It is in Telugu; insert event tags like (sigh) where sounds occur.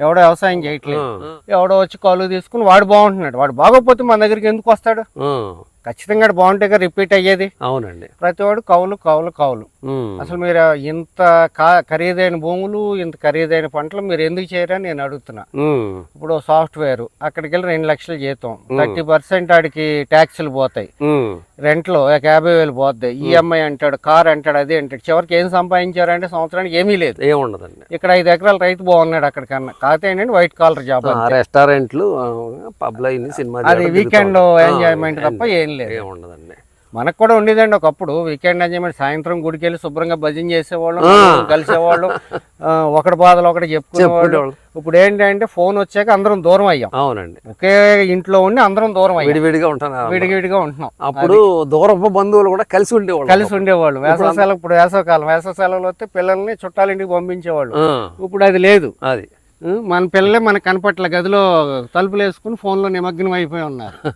ఎవడో వ్యవసాయం చేయట్లేదు. ఎవడో వచ్చి కాలు తీసుకుని వాడు బాగుంటున్నాడు. వాడు బాగోపోతే మన దగ్గరికి ఎందుకు వస్తాడు? ఖచ్చితంగా బాగుంటే రిపీట్ అయ్యేది. అవునండి. ప్రతి వాడు కౌలు కౌలు. కౌలు అసలు మీరు ఇంత ఖరీదైన భూములు ఇంత ఖరీదైన పంటలు మీరు ఎందుకు చేయరని నేను అడుగుతున్నా. ఇప్పుడు సాఫ్ట్వేర్ అక్కడికి వెళ్ళి రెండు లక్షలు జీతం. థర్టీ పర్సెంట్ ఆడికి ట్యాక్సులు పోతాయి. రెంట్లో ఒక యాభై వేలు పోతాయి ఈఎంఐ అంటాడు కార్ అంటాడు అది అంటాడు. చివరికి ఏం సంపాదించారంటే సంవత్సరానికి ఏమీ లేదు. ఏముండదండి ఇక్కడ ఐదు ఎకరాల రైతు బాగున్నాడు అక్కడికన్నా. కాకపోతే ఏంటంటే వైట్ కాలర్ జాబ్ రెస్టారెంట్లు పబ్లో ఇన్ని సినిమా అది వీకెండ్ ఎంజాయ్మెంట్ తప్ప ఏం లేదు. ఏముండదండి మనకు కూడా ఉండేదండి ఒకప్పుడు. వీకెండ్ ఎంజాయ్మెంట్ సాయంత్రం గుడికి వెళ్ళి శుభ్రంగా భజన చేసేవాళ్ళం కలిసేవాళ్ళం ఒకటి బాధలు ఒకటి చెప్పుకునేవాళ్ళు. ఇప్పుడు ఏంటంటే ఫోన్ వచ్చాక అందరం దూరం అయ్యాం. అవునండి. ఒకే ఇంట్లో ఉండి అందరం దూరం అయ్యాం. విడివిడిగా ఉంటాను విడిగిడిగా ఉంటున్నాం. అప్పుడు దూరపు బంధువులు కూడా కలిసి ఉండేవాళ్ళు. కలిసి ఉండేవాళ్ళు. వేసవ సెలవు ఇప్పుడు వేసవ కాలం. వేసవ సెలవులు వస్తే పిల్లల్ని చుట్టాలింటికి పంపించేవాళ్ళు. ఇప్పుడు అది లేదు. అది. మన పిల్లలే మనకు కనపట్ల గదిలో తలుపులు వేసుకుని ఫోన్లో నిమగ్నం అయిపోయి ఉన్నారు. (laughs)